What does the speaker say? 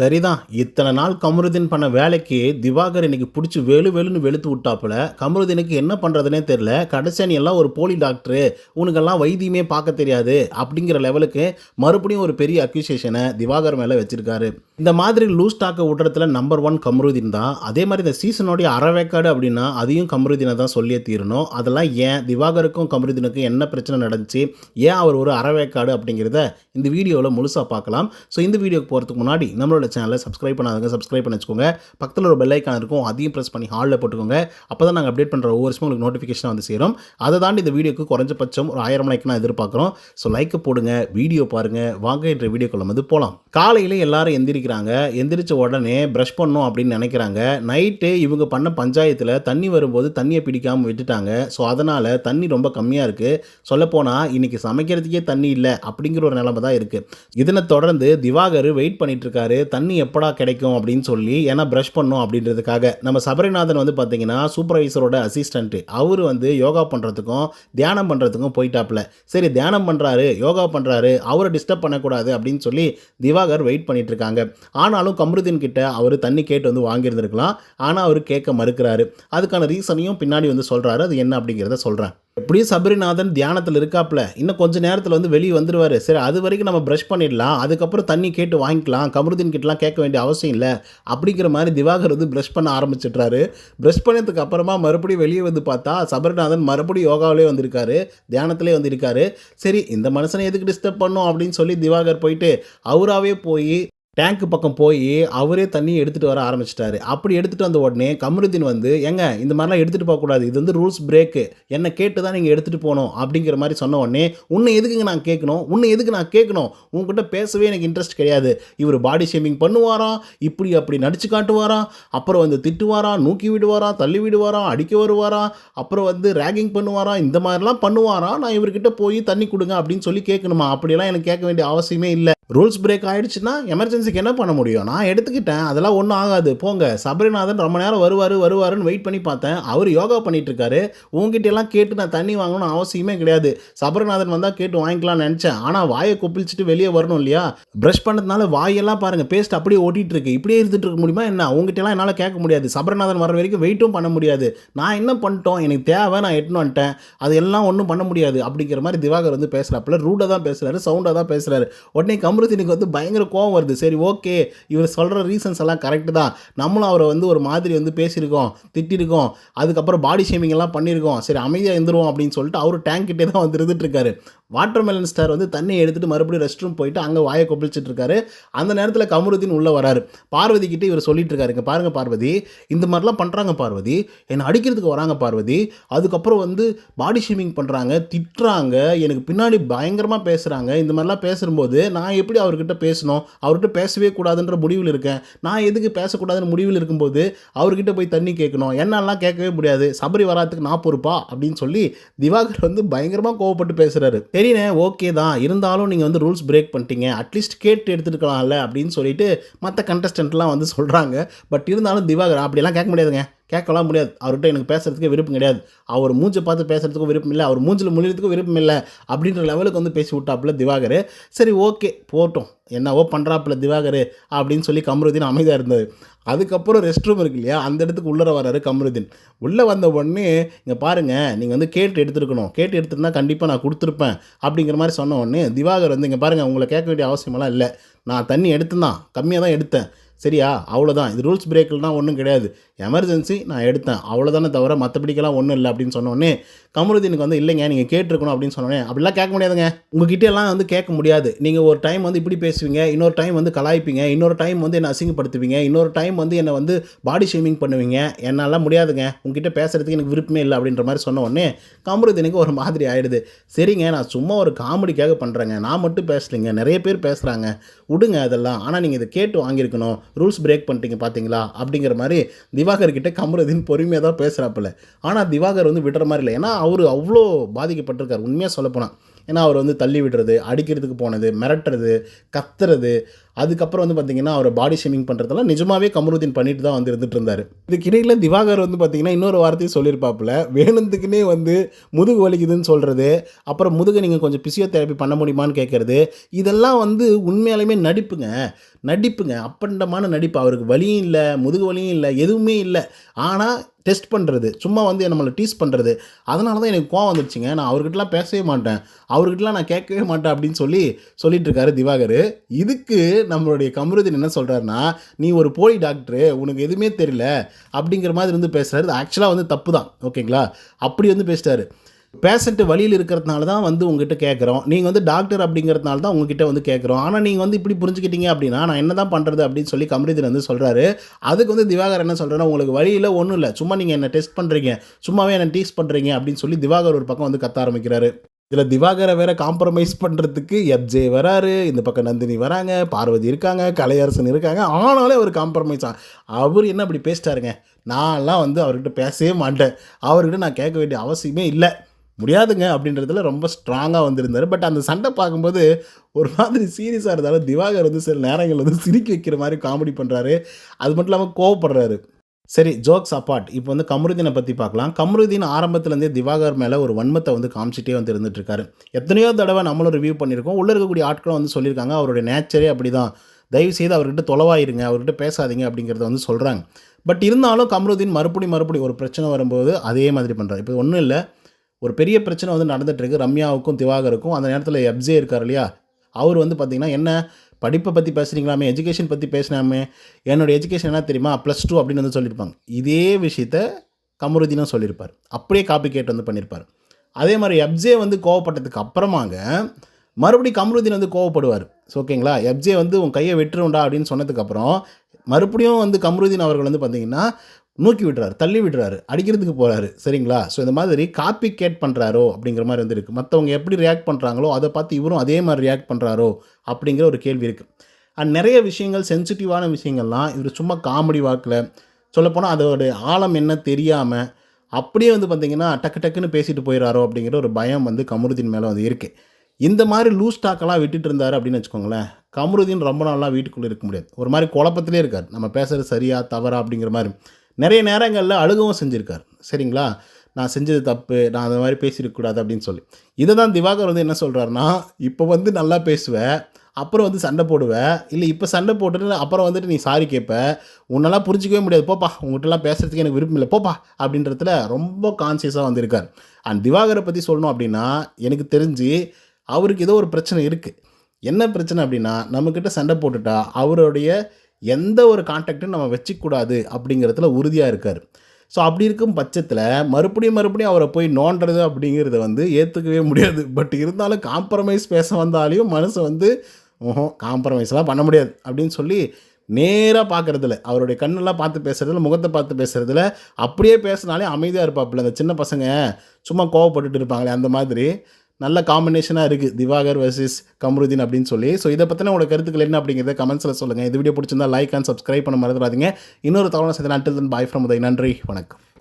சரிதான். இத்தனை நாள் கமருதீன் பண்ண வேலைக்கு திவாகர் இன்னைக்கு பிடிச்சி வெளு வெளுன்னு வெளுத்து விட்டாப்புல. கமருதீனுக்கு என்ன பண்ணுறதுனே தெரில கடைசியா நீ எல்லாம் ஒரு போலி டாக்டரு. உனக்கெல்லாம் வைத்தியமே பார்க்க தெரியாது அப்படிங்கிற லெவலுக்கு மறுபடியும் ஒரு பெரிய அக்யூசியேஷனை திவாகர் மேலே வச்சிருக்காரு. இந்த மாதிரி லூஸ் டாக்கை விடுறதுல நம்பர் ஒன் கமருதீன் தான். அதே மாதிரி இந்த சீசனோடைய அறவேக்காடு அப்படின்னா அதையும் கமருதீனை தான் சொல்லியே தீரணும். அதெல்லாம் ஏன் திவாகருக்கும் கமருதீனுக்கும் என்ன பிரச்சனை நடந்துச்சு? ஏன் அவர் ஒரு அறவேக்காடு அப்படிங்கிறத இந்த வீடியோவில் முழுசாக பார்க்கலாம். ஸோ இந்த வீடியோக்கு போகிறதுக்கு முன்னாடி நம்மளோட சேனலை சப்ஸ்கிரைப் பண்ணாதவங்க சப்ஸ்கிரைப் பண்ணி வச்சுக்கோங்க. பக்கத்தில் ஒரு பெல் ஐக்கான் இருக்கும் அதையும் ப்ரெஸ் பண்ணி ஹாலில் போட்டுக்கோங்க. அப்போ தான் நாங்கள் அப்டேட் பண்ணுற ஒவ்வொரு உங்களுக்கு நோட்டிஃபிகேஷன் வந்து சேரும். அதை தாண்டி இந்த வீடியோக்கு குறைஞ்சபட்சம் ஒரு ஆயிரம் லைக் நான் எதிர்பார்க்குறோம். ஸோ லைக்கை போடுங்க வீடியோ பாருங்கள் வாங்க என்ற வீடியோக்குள்ள வந்து போகலாம் காலையில் எல்லாரும் எந்திரிக்கிறாங்க. எந்திரிச்ச உடனே ப்ரஷ் பண்ணணும் அப்படின்னு நினைக்கிறாங்க. நைட்டு இவங்க பண்ண பஞ்சாயத்தில் தண்ணி வரும்போது தண்ணியை பிடிக்காமல் விட்டுட்டாங்க. ஸோ அதனால் தண்ணி ரொம்ப கம்மியாக இருக்குது சொல்லப்போனால் இன்றைக்கி சமைக்கிறதுக்கே தண்ணி இல்லை அப்படிங்கிற ஒரு நிலைமை தான் இருக்குது இதனை தொடர்ந்து திவாகர் வெயிட் பண்ணிட்டு இருக்காரு. தண்ணி எப்படா கிடைக்கும் அப்படின்னு சொல்லி ஏன்னா ப்ரஷ் பண்ணும் அப்படின்றதுக்காக. நம்ம சபரிநாதன் வந்து பார்த்தீங்கன்னா சூப்பர்வைசரோட அசிஸ்டண்ட்டு அவர் வந்து யோகா பண்ணுறதுக்கும் தியானம் பண்ணுறதுக்கும் போயிட்டாப்புல. சரி தியானம் பண்ணுறாரு யோகா பண்ணுறாரு அவரை டிஸ்டர்ப் பண்ணக்கூடாது அப்படின்னு சொல்லி திவாகர் வெயிட் பண்ணிட்டு இருக்காங்க ஆனாலும் கமருதீன் கிட்ட அவர் தண்ணி கேட்டு வந்து வாங்கியிருந்திருக்கலாம். ஆனால் அவர் கேட்க மறுக்கிறாரு. அதுக்கான ரீசனையும் பின்னாடி வந்து சொல்கிறாரு அது என்ன அப்படிங்கிறத சொல்கிறேன் எப்படியும் சபரிநாதன் தியானத்தில் இருக்காப்புல இன்னும் கொஞ்சம் நேரத்தில் வந்து வெளியே வந்துடுவார் சரி அது வரைக்கும் நம்ம ப்ரஷ் பண்ணிடலாம். அதுக்கப்புறம் தண்ணி கேட்டு வாங்கிக்கலாம். கமருதீன் கிட்டலாம் கேட்க வேண்டிய அவசியம் இல்லை. அப்படிங்கிற மாதிரி திவாகர் வந்து ப்ரஷ் பண்ண ஆரம்பிச்சிட்றாரு. ப்ரஷ் பண்ணதுக்கு அப்புறமா மறுபடியும் வெளியே வந்து பார்த்தா சபரிநாதன் மறுபடியும் யோகாவிலே வந்திருக்காரு. தியானத்திலே வந்திருக்காரு. சரி இந்த மனுஷனை எதுக்கு டிஸ்டர்ப் பண்ணும் அப்படின்னு சொல்லி திவாகர் போயிட்டு அவராகவே போய் டேங்க் பக்கம் போய் அவரே தண்ணி எடுத்துகிட்டு வர ஆரம்பிச்சிட்டாரு. அப்படி எடுத்துகிட்டு வந்த உடனே கமருதீன் வந்து ஏங்க இந்த மாதிரிலாம் எடுத்துகிட்டு போகக்கூடாது இது வந்து ரூல்ஸ் பிரேக்கு என்னை கேட்டு தான் நீங்கள் எடுத்துகிட்டு போகணும் அப்படிங்கிற மாதிரி சொன்ன உடனே உன்னை எதுக்குங்க நான் கேட்கணும்? உன்னை எதுக்கு நான் கேட்கணும்? உங்ககிட்ட பேசவே எனக்கு இன்ட்ரெஸ்ட் கிடையாது. இவர் பாடி ஷேமிங் பண்ணுவாராம் இப்படி அப்படி நடிச்சு காட்டுவாராம் அப்புறம் வந்து திட்டுவாராம் நூக்கி விடுவாராம் தள்ளி விடுவாராம் அடிக்க வருவாராம் அப்புறம் வந்து ரேகிங் பண்ணுவாராம் இந்த மாதிரிலாம் பண்ணுவாராம் நான் இவர்கிட்ட போய் தண்ணி கொடுங்க அப்படின்னு சொல்லி கேட்கணுமா? அப்படிலாம் எனக்கு கேட்க வேண்டிய அவசியமே இல்லை. ரூல்ஸ் பிரேக் ஆயிடுச்சுன்னா எமர்ஜென்சிக்கு என்ன பண்ண முடியும்? நான் எடுத்துக்கிட்டேன். அதெல்லாம் ஒன்றும் ஆகாது. போங்க. சபரிநாதன் ரொம்ப நேரம் வருவார் வருவாருன்னு வெயிட் பண்ணி பார்த்தேன். அவர் யோகா பண்ணிகிட்ருக்காரு உங்ககிட்ட எல்லாம் கேட்டு நான் தண்ணி வாங்கணும் அவசியமே கிடையாது. சபரிநாதன் வந்தால் கேட்டு வாங்கிக்கலாம்னு நினச்சேன். ஆனால் வாயை கொப்பிளிச்சிட்டு வெளியே வரணும் இல்லையா? ப்ரஷ் பண்ணதுனால வாயெல்லாம் பாருங்கள் பேஸ்ட் அப்படியே ஓட்டிகிட்டு இருக்கு இப்படியே இருந்துட்டு இருக்க முடியுமா என்ன? உங்ககிட்டலாம் என்னால் கேட்க முடியாது. சபரிநாதன் வர வரைக்கும் வெயிட்டும் பண்ண முடியாது. நான் என்ன பண்ணிட்டோம்? எனக்கு தேவை நான் எட்டுன்னு வந்துட்டேன். அது எல்லாம் ஒன்றும் பண்ண முடியாது. அப்படிங்கிற மாதிரி திவாகர் வந்து பேசுகிறாப்புல ரூடாக தான் பேசுகிறாரு சவுண்டாக தான் பேசுகிறாரு உடனே கமருதீனுக்கு வந்து பயங்கர கோவம் வருது. சரி ஓகே. இவர் சொல்கிற ரீசன்ஸ் எல்லாம் கரெக்டு தான். நம்மளும் அவரை வந்து ஒரு மாதிரி வந்து பேசியிருக்கோம் திட்டிருக்கோம் அதுக்கப்புறம் பாடி ஷேமிங் எல்லாம் பண்ணியிருக்கோம். சரி அமைதியாக இருந்துருவோம் அப்படின்னு சொல்லிட்டு அவர் டேங்க் கிட்டே தான் வந்து இருந்துட்டுருக்காரு வாட்டர்மெலன் ஸ்டார் வந்து தண்ணியை எடுத்துட்டு மறுபடியும் ரெஸ்ட் ரூம் போயிட்டு அங்கே வாயை கொப்பளிச்சுட்டு இருக்காரு அந்த நேரத்தில் கமருதீன் உள்ளே வராரு. பார்வதி கிட்ட இவர் சொல்லிட்டு இருக்காரு இங்கே பாருங்க பார்வதி இந்த மாதிரிலாம் பண்ணுறாங்க பார்வதி. என்னை அடிக்கிறதுக்கு வராங்க பார்வதி. அதுக்கப்புறம் வந்து பாடி ஷேமிங் பண்ணுறாங்க திட்டுறாங்க. எனக்கு பின்னாடி பயங்கரமாக பேசுகிறாங்க இந்த மாதிரிலாம் பேசும்போது நான் எப்படி அவர்கிட்ட பேசணும்? அவர்கிட்ட பேசவே கூடாதுன்ற முடிவில் இருக்கேன். நான் எதுக்கு பேசக்கூடாதுன்னு முடிவில் இருக்கும்போது அவர்கிட்ட போய் தண்ணி கேட்கணும். என்னெல்லாம் கேட்கவே முடியாது. சபரி வராதுக்கு நான் பொறுப்பா அப்படின்னு சொல்லி திவாகர் வந்து பயங்கரமாக கோவப்பட்டு பேசுகிறாரு சரிண்ணே ஓகே தான். இருந்தாலும் நீங்கள் வந்து ரூல்ஸ் பிரேக் பண்ணிட்டீங்க. அட்லீஸ்ட் கேட்டு எடுத்துருக்கலாம்ல அப்படின்னு சொல்லிட்டு மற்ற கண்டஸ்டன்ட்லாம் வந்து சொல்கிறாங்க பட் இருந்தாலும் திவாகர் அப்படிலாம் கேட்க முடியாதுங்க. கேட்கலாம் முடியாது. அவர்கிட்ட எனக்கு பேசுறதுக்கு விருப்பம் கிடையாது. அவர் மூஞ்சை பார்த்து பேசுகிறதுக்கும் விருப்பம் இல்லை. அவர் மூஞ்சில் முழிறதுக்கும் விருப்பம் இல்லை அப்படின்ற லெவலுக்கு வந்து பேசி விட்டாப்புல திவாகர். சரி ஓகே போட்டோம். என்னவோ பண்ணுறாப்புல திவாகர் அப்படின்னு சொல்லி கமருதீன் அமைதியாக இருந்தது அதுக்கப்புறம் ரெஸ்ட் ரூம் இருக்கு இல்லையா? அந்த இடத்துக்கு உள்ளே வராரு கமருதீன். உள்ளே வந்த உடனே இங்கே பாருங்கள் நீங்கள் வந்து கேட்டு எடுத்துருக்கணும். கேட்டு எடுத்துருந்தா கண்டிப்பாக நான் கொடுத்துருப்பேன் அப்படிங்கிற மாதிரி சொன்ன உடனே திவாகர் வந்து இங்கே பாருங்கள் உங்களை கேட்க வேண்டிய அவசியமெல்லாம் இல்லை. நான் தண்ணி எடுத்துதான் கம்மியாக தான் எடுத்தேன். சரியா? அவ்வளோதான் இது ரூல்ஸ் பிரேக்கில்தான் ஒன்றும் கிடையாது. எமர்ஜென்சி நான் எடுத்தேன். அவ்வளோதானே தவிர மற்றபடிக்கெல்லாம் ஒன்றும் இல்லை அப்படின்னு சொன்னோடனே கமருதீனுக்கு வந்து இல்லைங்க நீங்கள் கேட்டிருக்கணும் அப்படின்னு சொன்னோடனே அப்படிலாம் கேட்க முடியாதுங்க. உங்ககிட்ட எல்லாம் வந்து கேட்க முடியாது. நீங்கள் ஒரு டைம் வந்து இப்படி பேசுவீங்க இன்னொரு டைம் வந்து கலாய்ப்பீங்க இன்னொரு டைம் வந்து என்னை அசிங்கப்படுத்துவீங்க இன்னொரு டைம் வந்து என்னை வந்து பாடி ஷேமிங் பண்ணுவீங்க. என்னால் முடியாதுங்க. உங்ககிட்ட பேசுகிறதுக்கு எனக்கு விருப்பமே இல்லை அப்படின்ற மாதிரி சொன்ன உடனே கமருதீனுக்கு ஒரு மாதிரி ஆயிடுது. சரிங்க நான் சும்மா ஒரு காமெடிக்காக பண்ணுறேங்க நான் மட்டும் பேசலைங்க. நிறைய பேர் பேசுகிறாங்க விடுங்க அதெல்லாம். ஆனால் நீங்கள் இதை கேட்டு வாங்கியிருக்கணும். ரூல்ஸ் பிரேக் பண்ணிட்டீங்க பார்த்தீங்களா அப்படிங்கிற மாதிரி திவாகர் கிட்டே கமருதீன் பொறுமையாக தான் பேசுகிறாப்புல ஆனால் திவாகர் வந்து விடுற மாதிரி இல்லை. ஏன்னா அவர் அவ்வளோ பாதிக்கப்பட்டிருக்கார். உண்மையாக சொல்லப்போனால் ஏன்னா அவர் வந்து தள்ளி விடுறது அடிக்கிறதுக்கு போனது மிரட்டுறது கத்துறது அதுக்கப்புறம் வந்து பார்த்தீங்கன்னா அவர் பாடி ஷேமிங் பண்ணுறதெல்லாம் நிஜமாவே கமருதீன் பண்ணிட்டு தான் வந்து இருந்துட்டு இருந்தார். இதுக்கிடையில் திவாகர் வந்து பார்த்தீங்கன்னா இன்னொரு வார்த்தையும் சொல்லியிருப்பாப்புல. வேணுந்துக்குன்னே வந்து முதுகு வலிக்குதுன்னு சொல்கிறது அப்புறம் முதுகு நீங்கள் கொஞ்சம் பிசியோதெரப்பி பண்ண முடியுமான்னு கேட்குறது இதெல்லாம் வந்து உண்மையாலுமே நடிப்புங்க. நடிப்புங்க. அப்பண்டமான நடிப்பு. அவருக்கு வலியும் இல்லை முதுகு வலியும் இல்லை எதுவுமே இல்லை. ஆனால் டெஸ்ட் பண்ணுறது சும்மா வந்து நம்மளை டீஸ் பண்ணுறது அதனால தான் எனக்கு கோவம் வந்துடுச்சுங்க நான் அவர்கிட்டலாம் பேசவே மாட்டேன். அவர்கிட்டலாம் நான் கேட்கவே மாட்டேன் அப்படின்னு சொல்லி சொல்லிட்டு இருக்காரு திவாகர். இதுக்கு நம்மளுடைய கமருதீன் என்ன சொல்கிறாருன்னா நீ ஒரு போலி டாக்டரு. உனக்கு எதுவுமே தெரியல. அப்படிங்கிற மாதிரி வந்து பேசுகிறாரு ஆக்சுவலாக வந்து தப்பு தான். ஓகேங்களா? அப்படி வந்து பேசிட்டாரு பேஷண்ட்டு வழியில் இருக்கிறதுனால தான் வந்து உங்ககிட்ட கேட்குறோம் நீங்கள் வந்து டாக்டர் அப்படிங்கிறதுனால தான் உங்ககிட்ட வந்து கேட்குறோம் ஆனால் நீங்கள் வந்து இப்படி புரிஞ்சுக்கிட்டீங்க அப்படின்னா நான் என்ன தான் பண்ணுறது அப்படின்னு சொல்லி கமரிதன் வந்து சொல்கிறாரு அதுக்கு வந்து திவாகர் என்ன சொல்கிறேன்னா உங்களுக்கு வழியில் ஒன்றும் இல்லை. சும்மா நீங்கள் என்ன டெஸ்ட் பண்ணுறீங்க சும்மாவே என்ன டீஸ் பண்ணுறீங்க அப்படின்னு சொல்லி திவாகர் ஒரு பக்கம் வந்து கத்த ஆரம்பிக்கிறாரு. இதில் திவாகரை வேற காம்ப்ரமைஸ் பண்ணுறதுக்கு எப்ஜே வராரு. இந்த பக்கம் நந்தினி வராங்க. பார்வதி இருக்காங்க. கலையரசன் இருக்காங்க. ஆனாலே அவர் காம்ப்ரமைஸ் அவர் என்ன அப்படி பேசிட்டாருங்க? நான்லாம் வந்து அவர்கிட்ட பேசவே மாட்டேன். அவர்கிட்ட நான் கேட்க வேண்டிய அவசியமே இல்லை. முடியாதுங்க அப்படின்றதுல ரொம்ப ஸ்ட்ராங்காக வந்திருந்தார். பட் அந்த சண்டை பார்க்கும்போது ஒரு மாதிரி சீரியஸாக இருந்தாலும் திவாகர் வந்து சில நேரங்கள் வந்து சிரிக்க வைக்கிற மாதிரி காமெடி பண்ணுறாரு அது மட்டும் இல்லாமல் கோவப்படுறாரு. சரி ஜோக்ஸ் அப்பார்ட் இப்போ வந்து கமருதீனை பற்றி பார்க்கலாம். கமருதீன் ஆரம்பத்துலேருந்தே திவாகர் மேலே ஒரு வன்மத்தை வந்து காமிச்சிட்டே வந்து இருந்துட்டுருக்காரு எத்தனையோ தடவை நம்மளும் ரிவ்யூ பண்ணியிருக்கோம். உள்ளே இருக்கக்கூடிய ஆட்களும் வந்து சொல்லியிருக்காங்க அவருடைய நேச்சரே அப்படி தான் தயவு செய்து அவர்கிட்ட தொலைவாயிருங்க அவர்கிட்ட பேசாதீங்க அப்படிங்கிறத வந்து சொல்கிறாங்க பட் இருந்தாலும் கமருதீன் மறுபடி மறுபடி ஒரு பிரச்சனை வரும்போது அதே மாதிரி பண்ணுறாரு இப்போ ஒன்றும் இல்லை. ஒரு பெரிய பிரச்சனை வந்து நடந்துகிட்ருக்கு ரம்யாவுக்கும் திவாகருக்கும். அந்த நேரத்தில் எப்ஜே இருக்கார் இல்லையா? அவர் வந்து பார்த்திங்கன்னா என்ன படிப்பை பற்றி பேசுகிறீங்களாமே எஜுகேஷன் பற்றி பேசினாமே என்னோடய எஜுகேஷன் என்ன தெரியுமா? ப்ளஸ் டூ அப்படின்னு வந்து சொல்லியிருப்பாங்க இதே விஷயத்த கமருதீனும் சொல்லியிருப்பார் அப்படியே காப்பி கேட் வந்து பண்ணியிருப்பார் அதே மாதிரி எப்ஜே வந்து கோவப்பட்டதுக்கு அப்புறமாங்க மறுபடியும் கமருதீன் வந்து கோவப்படுவார். ஸோ ஓகேங்களா எப்ஜே வந்து உன் கையை வெட்டுருண்டா அப்படின்னு சொன்னதுக்கப்புறம் மறுபடியும் வந்து கமருதீன் அவர்கள் வந்து பார்த்திங்கன்னா நோக்கி விடுறாரு தள்ளி விடுறாரு அடிக்கிறதுக்கு போகிறாரு சரிங்களா? ஸோ இந்த மாதிரி காப்பி கேட் பண்ணுறாரோ அப்படிங்கிற மாதிரி வந்து இருக்குது மற்றவங்க எப்படி ரியாக்ட் பண்ணுறாங்களோ அதை பார்த்து இவரும் அதே மாதிரி ரியாக்ட் பண்ணுறாரோ அப்படிங்கிற ஒரு கேள்வி இருக்குது அண்ட் நிறைய விஷயங்கள் சென்சிட்டிவான விஷயங்கள்லாம் இவர் சும்மா காமெடி வாக்கில். சொல்லப்போனால் அதோட ஆழம் என்ன தெரியாமல் அப்படியே வந்து பார்த்திங்கன்னா டக்கு டக்குன்னு பேசிட்டு போயிடறாரோ அப்படிங்கிற ஒரு பயம் வந்து கமருதீன் மேலே வந்து இருக்குது இந்த மாதிரி லூஸ் டாக்கெல்லாம் விட்டுட்டு இருந்தார் அப்படின்னு வச்சுக்கோங்களேன் கமருதீன் ரொம்ப நாளாக வீட்டுக்குள்ளே இருக்க முடியாது. ஒரு மாதிரி குழப்பத்திலே இருக்கார். நம்ம பேசுகிறது சரியா தவறா அப்படிங்கிற மாதிரி. நிறைய நேரங்களில் அழுகவும் செஞ்சுருக்கார். சரிங்களா? நான் செஞ்சது தப்பு நான் அந்த மாதிரி பேசியிருக்கக்கூடாது அப்படின்னு சொல்லி. இதை தான் திவாகர் வந்து என்ன சொல்கிறாருன்னா இப்போ வந்து நல்லா பேசுவேன் அப்புறம் வந்து சண்டை போடுவேன் இல்லை இப்போ சண்டை போட்டுட்டு அப்புறம் வந்துட்டு நீ சாரி கேட்ப உன்னெல்லாம் புரிஞ்சிக்கவே முடியாது போப்பா உங்கள்கிட்டலாம் பேசுகிறதுக்கு எனக்கு விருப்பம் இல்லை போப்பா அப்படின்றதுல ரொம்ப கான்சியஸாக வந்திருக்கார். அண்ட் திவாகரை பற்றி சொல்லணும் அப்படின்னா எனக்கு தெரிஞ்சு அவருக்கு ஏதோ ஒரு பிரச்சனை இருக்குது என்ன பிரச்சனை அப்படின்னா நம்மக்கிட்ட சண்டை போட்டுட்டா அவருடைய எந்த ஒரு கான்டாக்டும் நம்ம வச்சுக்கூடாது அப்படிங்கிறதுல உறுதியாக இருக்கார். ஸோ அப்படி இருக்கும் பட்சத்தில் மறுபடியும் மறுபடியும் அவரை போய் நோண்டுறது அப்படிங்கிறத வந்து ஏற்றுக்கவே முடியாது. பட் இருந்தாலும் காம்ப்ரமைஸ் பேச வந்தாலையும் மனசு வந்து ஓஹோ காம்ப்ரமைஸ்லாம் பண்ண முடியாது. அப்படின்னு சொல்லி நேராக பார்க்குறதில்ல அவருடைய கண்ணெல்லாம் பார்த்து பேசுகிறதுல முகத்தை பார்த்து பேசுகிறதுல அப்படியே பேசினாலே அமைதியாக இருப்பாப்புல அந்த சின்ன பசங்க. சும்மா கோவப்பட்டுட்டு இருப்பாங்களே அந்த மாதிரி. நல்ல காம்பினேஷனாக இருக்குது திவாகர் வர்சஸ் கம்ருதீன் அப்படின்னு சொல்லி. ஸோ இதை பற்றின உங்களோட கருத்துக்கள் என்ன அப்படிங்கிறத கமெண்ட்ஸில் சொல்லுங்கள் இந்த வீடியோ பிடிச்சிருந்தா லைக் அண்ட் சப்ஸ்கிரைப் பண்ண மறந்துடாதீங்க. இன்னொரு தகவல் செய்த நட்டில் பாய் ஃப்ரம் உதய். நன்றி. வணக்கம்.